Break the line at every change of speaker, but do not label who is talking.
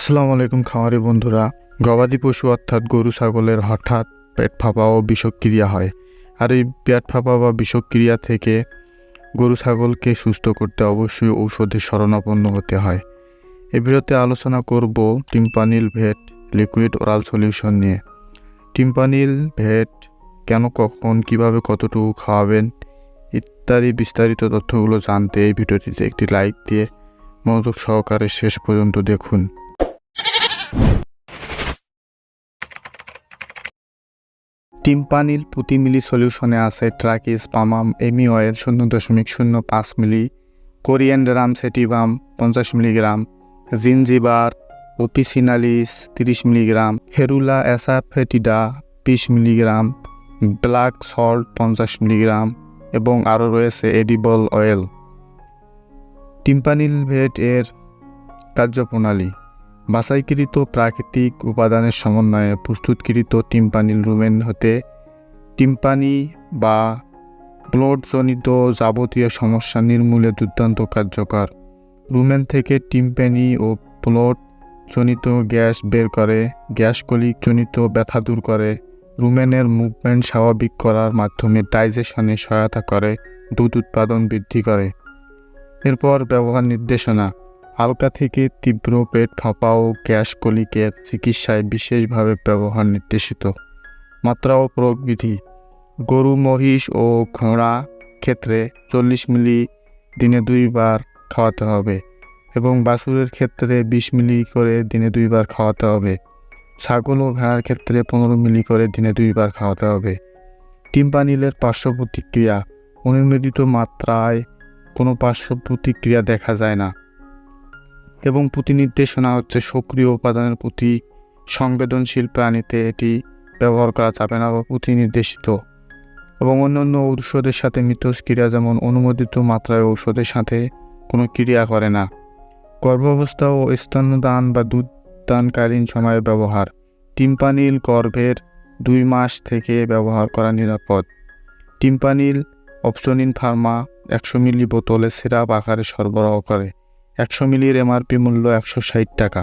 আসসালামু আলাইকুম খামারি বন্ধুরা। গবাদি পশু অর্থাৎ গরু, ছাগলের হঠাৎ পেট ফাঁপা ও বিষক্রিয়া হয়। আর এই পেট ফাঁপা বা বিষক্রিয়া থেকে গরু, ছাগলকে সুস্থ করতে অবশ্যই ঔষধের শরণাপন্ন হতে হয়। এই ভিডিওতে আলোচনা করব Tympanil vet liquid oral solution নিয়ে। টিম্পানিল ভেট কেন, কখন, কীভাবে, কতটুকু খাওয়াবেন ইত্যাদি বিস্তারিত তথ্যগুলো জানতে এই ভিডিওটিতে একটি লাইক দিয়ে মনোযোগ সহকারে শেষ পর্যন্ত দেখুন। টিম্পানিল প্রতি মিলি সলিউশনে আছে ট্রাকিস পামাম এমি অয়েল শূন্য দশমিক শূন্য পাঁচ মিলি কোরিয়ান্ডারাম সেটিভাম পঞ্চাশ মিলিগ্রাম, জিনজিবার ওপিসিনালিস তিরিশ মিলিগ্রাম, হেরুলা অ্যাসাফেটিডা বিশ মিলিগ্রাম, ব্ল্যাক সল্ট পঞ্চাশ মিলিগ্রাম এবং আরও রয়েছে এডিবল অয়েল। টিম্পানিল ভেট এর কার্যপ্রণালী বাছাইকৃত প্রাকৃতিক উপাদানের সমন্বয়ে প্রস্তুতকৃত টিম্পানিল রুমেন হতে টিম্পানি বা ব্লডজনিত যাবতীয় সমস্যা নির্মূলে দুর্দান্ত কার্যকর। রুমেন থেকে টিম্পানি ও ব্লডজনিত গ্যাস বের করে, গ্যাস কলিকজনিত ব্যথা দূর করে। রুমেনের মুভমেন্ট স্বাভাবিক করার মাধ্যমে ডাইজেশনে সহায়তা করে, দুধ উৎপাদন বৃদ্ধি করে। এরপর ব্যবহার নির্দেশনা। হালকা থেকে তীব্র পেট ফাঁপা ও গ্যাস কলিকের চিকিৎসায় বিশেষভাবে ব্যবহার নির্দেশিত। মাত্রা ও প্রয়োগ বিধি গরু, মহিষ ও ঘোড়া ক্ষেত্রে চল্লিশ মিলি দিনে দুইবার খাওয়াতে হবে এবং বাছুরের ক্ষেত্রে বিশ মিলি করে দিনে দুইবার খাওয়াতে হবে। ছাগল ও ভেড়ার ক্ষেত্রে পনেরো মিলি করে দিনে দুইবার খাওয়াতে হবে। টিম্পানিলের পার্শ্ব প্রতিক্রিয়া। অনুমোদিত মাত্রায় কোনো পার্শ্ব প্রতিক্রিয়া দেখা যায় না। এবং প্রতি নির্দেশনা হচ্ছে সক্রিয় উপাদানের প্রতি সংবেদনশীল প্রাণীতে এটি ব্যবহার করা যাবে না বা প্রতি নির্দেশিত। এবং অন্যান্য ঔষধের সাথে মিথস্ক্রিয়া যেমন অনুমোদিত মাত্রায় ঔষধের সাথে কোনো ক্রিয়া করে না। গর্ভাবস্থা ও স্তন্যদান বা দুধ দুধদানকালীন সময়ে ব্যবহার। টিম্পানিল গর্ভের দুই মাস থেকে ব্যবহার করা নিরাপদ। টিম্পানিল অপশনিন ফার্মা একশো মিলি বোতলে সিরাপ আকারে সরবরাহ করে। একশো মিলির এমআরপি মূল্য একশো ষাট টাকা।